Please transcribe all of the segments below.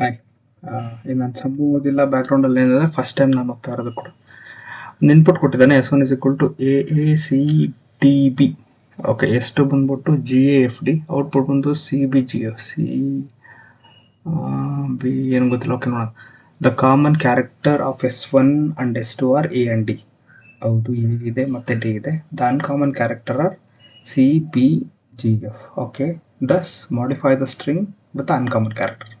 Hi ಈಗ ನಾನು sum ಓದಿಲ್ಲ ಬ್ಯಾಕ್ಗ್ರೌಂಡಲ್ಲಿ ಏನಿದೆ ಫಸ್ಟ್ ಟೈಮ್ ನಾನು ಓದ್ತಾ ಇರೋದು ಕೂಡ. ಒಂದು ಇನ್ಪುಟ್ ಕೊಟ್ಟಿದ್ದಾನೆ S one is equal to A A C D B okay ಎಷ್ಟು ಬಂದ್ಬಿಟ್ಟು G A F D output ಬಂದು C B G F C B ಏನು ಗೊತ್ತಿಲ್ಲ. ಓಕೆ ನೋಡೋಣ. The common character of S one and S two are A and D ಹೌದು A ಇದೆ, ಮತ್ತು D ಇದೆ. The uncommon character are C B G F okay thus modify the string with uncommon character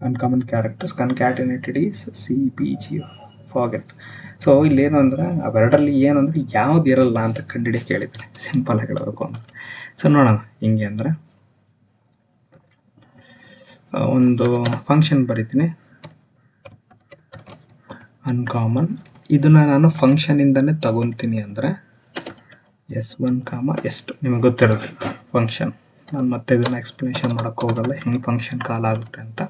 uncommon characters concatenated is C P G forget so ಇಲ್ಲೇನು ಅಂದ್ರೆ ಅವೆರಡರಲ್ಲಿ ಏನು ಅಂದರೆ ಯಾವ್ದು ಇರಲ್ಲ ಅಂತ ಕಂಡಿಡಿ ಕೇಳಿದ್ದಾರೆ ಸಿಂಪಲ್ ಆಗಿ ಹೇಳಬೇಕು ಅಂತ ಸೊ ನೋಡೋಣ ಹಿಂಗೆ ಅಂದರೆ. ಒಂದು ಫಂಕ್ಷನ್ ಬರಿತೀನಿ. ಅನ್ಕಾಮನ್ ಇದನ್ನ ನಾನು ಫಂಕ್ಷನಿಂದನೇ ತಗೊತೀನಿ ಅಂದರೆ ಎಸ್ ಒನ್ ಕಾಮ ಎಷ್ಟು ನಿಮಗೆ ಗೊತ್ತಿರುತ್ತೆ ಫಂಕ್ಷನ್ ನಾನು ಮತ್ತೆ ಇದನ್ನು ಎಕ್ಸ್ಪ್ಲನೇಷನ್ ಮಾಡೋಕ್ಕೆ ಹೋಗಲ್ಲ. ಹೆಂಗೆ ಫಂಕ್ಷನ್ ಕಾಲ್ ಆಗುತ್ತೆ ಅಂತ.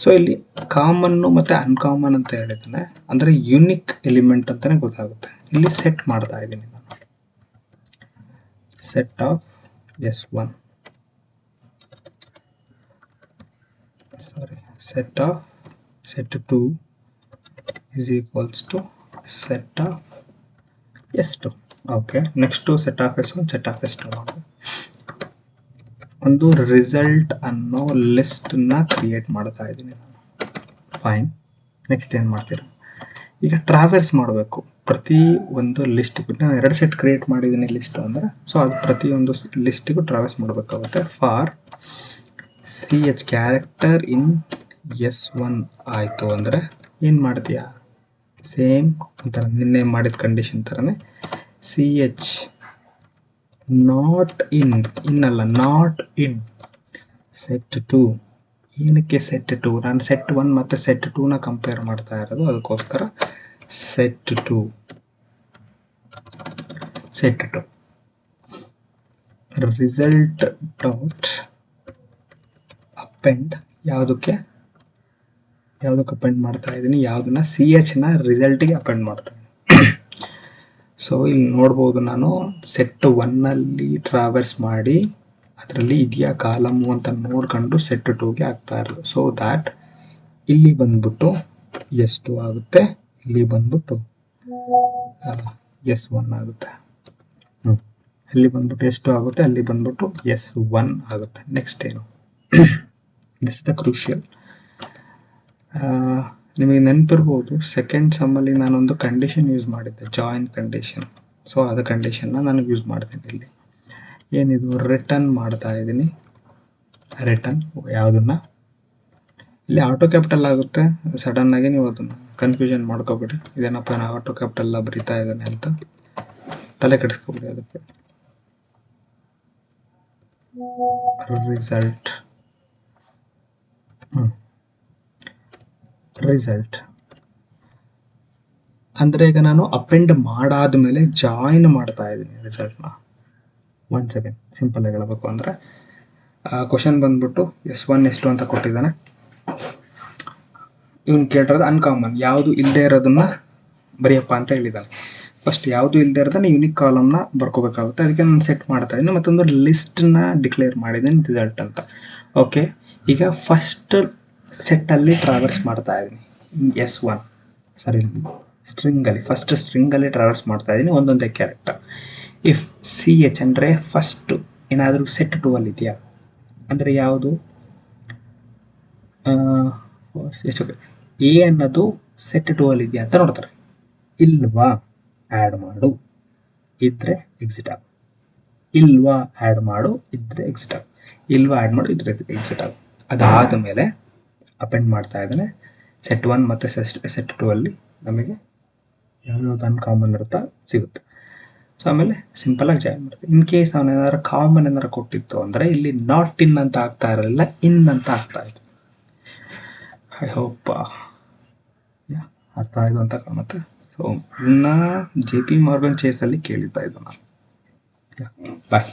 ಸೊ ಇಲ್ಲಿ ಕಾಮನ್ನು ಮತ್ತು ಅನ್ಕಾಮನ್ ಅಂತ ಹೇಳಿದ್ದಾನೆ. ಅಂದರೆ ಯುನಿಕ್ ಎಲಿಮೆಂಟ್ ಅಂತಾನೆ ಗೊತ್ತಾಗುತ್ತೆ. ಇಲ್ಲಿ ಸೆಟ್ ಮಾಡ್ತಾ ಇದ್ದೀನಿ ನಾನು. Set of S one sorry set of set two is equals to set of s2 okay next set of S one set of S two ಒಂದು ರಿಸಲ್ಟ್ ಅನ್ನೋ ಲಿಸ್ಟನ್ನ ಕ್ರಿಯೇಟ್ ಮಾಡ್ತಾ ಇದ್ದೀನಿ ಫೈನ್ ನೆಕ್ಸ್ಟ್ ಏನು ಮಾಡ್ತೀರ? ಈಗ ಟ್ರಾವೆಲ್ಸ್ ಮಾಡಬೇಕು. ಪ್ರತಿ ಒಂದು ಲಿಸ್ಟಿಗೂ ನಾನು ಎರಡು ಸೆಟ್ ಕ್ರಿಯೇಟ್ ಮಾಡಿದ್ದೀನಿ ಲಿಸ್ಟ್ ಅಂದರೆ ಸೊ ಅದು ಪ್ರತಿಯೊಂದು ಲಿಸ್ಟಿಗೂ ಟ್ರಾವೆಲ್ಸ್ ಮಾಡಬೇಕಾಗುತ್ತೆ. For C H character in S one ಆಯಿತು ಅಂದರೆ, ಏನು ಮಾಡ್ತೀಯಾ? ಸೇಮ್ ಒಂಥರ ನಿನ್ನೆ ಮಾಡಿದ ಕಂಡೀಷನ್ ಥರನೇ ಸಿ ಎಚ್ ನಾಟ್ ಇನ್ ಇನ್ನಲ್ಲ ನಾಟ್ ಇನ್ ಸೆಟ್ ಟು ಏನಕ್ಕೆ ಸೆಟ್ ಟು ನಾನು ಸೆಟ್ ಒನ್ ಮತ್ತು ಸೆಟ್ ಟೂನ ಕಂಪೇರ್ ಮಾಡ್ತಾ ಇರೋದು, ಅದಕ್ಕೋಸ್ಕರ set two set two result dot append ಯಾವುದಕ್ಕೆ? ಯಾವುದಕ್ಕೆ ಅಪೆಂಡ್ ಮಾಡ್ತಾ ಇದ್ದೀನಿ ಯಾವುದನ್ನ ಸಿ ಎಚ್ನ ರಿಸಲ್ಟಿಗೆ ಅಪೆಂಡ್ ಮಾಡ್ತಾ ಇದ್ದೀನಿ ಸೊ ಇಲ್ಲಿ ನೋಡ್ಬೋದು ನಾನು ಸೆಟ್ ಒನ್ನಲ್ಲಿ ಟ್ರಾವೆಲ್ಸ್ ಮಾಡಿ, ಅದರಲ್ಲಿ ಇದೆಯಾ ಕಾಲಮು ಅಂತ ನೋಡ್ಕೊಂಡು ಸೆಟ್ ಟೂಗೆ ಆಗ್ತಾ ಇರೋದು. ಸೊ ದ್ಯಾಟ್ ಇಲ್ಲಿ ಬಂದ್ಬಿಟ್ಟು ಎಸ್ ಟು ಆಗುತ್ತೆ. ಇಲ್ಲಿ ಬಂದ್ಬಿಟ್ಟು ಎಸ್ ಒನ್ ಆಗುತ್ತೆ. ಹ್ಞೂ ಅಲ್ಲಿ ಬಂದ್ಬಿಟ್ಟು ಎಷ್ಟು ಆಗುತ್ತೆ. ಅಲ್ಲಿ ಬಂದ್ಬಿಟ್ಟು ಎಸ್ ಒನ್ ಆಗುತ್ತೆ. ನೆಕ್ಸ್ಟ್ ಏನು? ದಿಸ್ ದ ಕ್ರೂಷಿಯಲ್ ನಿಮಗೆ ನೆನಪಿರ್ಬೋದು ಸೆಕೆಂಡ್ ಸಮ್ಮಲ್ಲಿ ನಾನೊಂದು ಕಂಡೀಷನ್ ಯೂಸ್ ಮಾಡಿದ್ದೆ ಜಾಯಿನ್ ಕಂಡೀಷನ್ ಸೊ ಅದು ಕಂಡೀಷನ್ನ ನಾನು ಯೂಸ್ ಮಾಡ್ತೀನಿ ಇಲ್ಲಿ. ಏನಿದು? ರಿಟರ್ನ್ ಮಾಡ್ತಾ ಇದ್ದೀನಿ. ರಿಟರ್ನ್ ಯಾವುದನ್ನ? ಇಲ್ಲಿ ಆಟೋ ಕ್ಯಾಪಿಟಲ್ ಆಗುತ್ತೆ. ಸಡನ್ನಾಗಿ ನೀವು ಅದನ್ನು ಕನ್ಫ್ಯೂಷನ್ ಮಾಡ್ಕೋಬಿಡಿ. ಇದೇನಪ್ಪ ನಾನು ಆಟೋ ಕ್ಯಾಪಿಟಲ್ ಬರಿತಾ ಇದ್ದಾನೆ ಅಂತ ತಲೆ ಕೆಡಿಸ್ಕೊಬಿಡಿ ಅದಕ್ಕೆ. ರಿಸಲ್ಟ್ ರಿಸಲ್ಟ್ ಅಂದರೆ ಈಗ ನಾನು ಅಪೆಂಡ್ ಮಾಡಾದ್ಮೇಲೆ ಜಾಯಿನ್ ಮಾಡ್ತಾ ಇದ್ದೀನಿ ರಿಸಲ್ಟ್ನ ಒನ್ ಸೆಕೆಂಡ್ ಸಿಂಪಲ್ ಹೇಳಬೇಕು ಅಂದರೆ ಕ್ವಶನ್ ಬಂದ್ಬಿಟ್ಟು ಎಸ್ ಒನ್ ಎಷ್ಟು ಅಂತ ಕೊಟ್ಟಿದ್ದಾನೆ. ಇವನು ಕೇಳಿರೋದು ಅನ್ಕಾಮನ್ ಯಾವುದು ಇಲ್ಲದೆ ಇರೋದನ್ನ ಬರೆಯಪ್ಪ ಅಂತ ಹೇಳಿದ್ದಾನೆ. ಫಸ್ಟ್ ಯಾವುದು ಇಲ್ಲದೆ ಇರೋದನ್ನ ಯುನಿಕ್ ಕಾಲಮ್ನ ಬರ್ಕೋಬೇಕಾಗುತ್ತೆ. ಅದಕ್ಕೆ ನಾನು ಸೆಟ್ ಮಾಡ್ತಾ ಇದ್ದೀನಿ, ಮತ್ತೊಂದು ಲಿಸ್ಟನ್ನ ಡಿಕ್ಲೇರ್ ಮಾಡಿದ್ದೀನಿ ರಿಸಲ್ಟ್ ಅಂತ. ಓಕೆ ಈಗ ಫಸ್ಟ್ ಸೆಟ್ಟಲ್ಲಿ ಟ್ರಾವೆಲ್ಸ್ ಮಾಡ್ತಾ ಇದ್ದೀನಿ. ಎಸ್ ಒನ್ ಸರಿ ಸ್ಟ್ರಿಂಗಲ್ಲಿ ಫಸ್ಟ್ ಸ್ಟ್ರಿಂಗಲ್ಲಿ ಟ್ರಾವೆಲ್ಸ್ ಮಾಡ್ತಾ ಇದ್ದೀನಿ, ಒಂದೊಂದೇ ಕ್ಯಾರೆಕ್ಟರ್ ಇಫ್ ಸಿ ಎಚ್ ಅಂದರೆ ಫಸ್ಟು ಏನಾದರೂ ಸೆಟ್ ಟು ಅಲ್ಲಿ ಇದೆಯಾ? ಅಂದರೆ ಯಾವುದು? ಎ ಅನ್ನೋದು ಸೆಟ್ ಟು ಅಲ್ಲಿ ಇದೆಯಾ ಅಂತ ನೋಡ್ತಾರೆ. ಇಲ್ವಾ? ಆ್ಯಡ್ ಮಾಡು. ಇದ್ರೆ ಎಕ್ಸಿಟ್ ಆಗು. ಇಲ್ವಾ? ಆ್ಯಡ್ ಮಾಡು, ಇದ್ರೆ ಎಕ್ಸಿಟ್ ಆಗು. ಇಲ್ವಾ? ಆ್ಯಡ್ ಮಾಡು, ಇದ್ರೆ ಎಕ್ಸಿಟ್ ಆಗು. ಅದಾದ ಮೇಲೆ ಅಪೆಂಡ್ ಮಾಡ್ತಾ ಇದ್ದಾನೆ. ಸೆಟ್ ಒನ್ ಮತ್ತು ಸೆಟ್ ಸೆಟ್ ಟು ಅಲ್ಲಿ ನಮಗೆ ಯಾವ್ಯಾವ್ದು ಅನ್ಕಾಮನ್ ಇರುತ್ತಾ ಸಿಗುತ್ತೆ. ಸೊ ಆಮೇಲೆ ಸಿಂಪಲಾಗಿ ಜಾಯಿನ್ ಮಾಡ್ತೀವಿ ಇನ್ ಕೇಸ್ ಅವನು ಏನಾದ್ರು ಕಾಮನ್ ಏನಾರು ಕೊಟ್ಟಿತ್ತು ಅಂದರೆ ಇಲ್ಲಿ ನಾಟ್ ಇನ್ ಅಂತ ಆಗ್ತಾ ಇರಲಿಲ್ಲ ಇನ್ ಅಂತ ಆಗ್ತಾ ಇತ್ತು. ಐ ಹೋಪ್ ಅರ್ಥ ಆಯಿತು ಅಂತ ಕಾಣುತ್ತೆ. ಸೊ ಇನ್ನ ಜೆ ಪಿ ಮಾರ್ಗನ್ ಚೇಸಲ್ಲಿ ಕೇಳಿದ್ದ ಇದು ನಾನು. ಬಾಯ್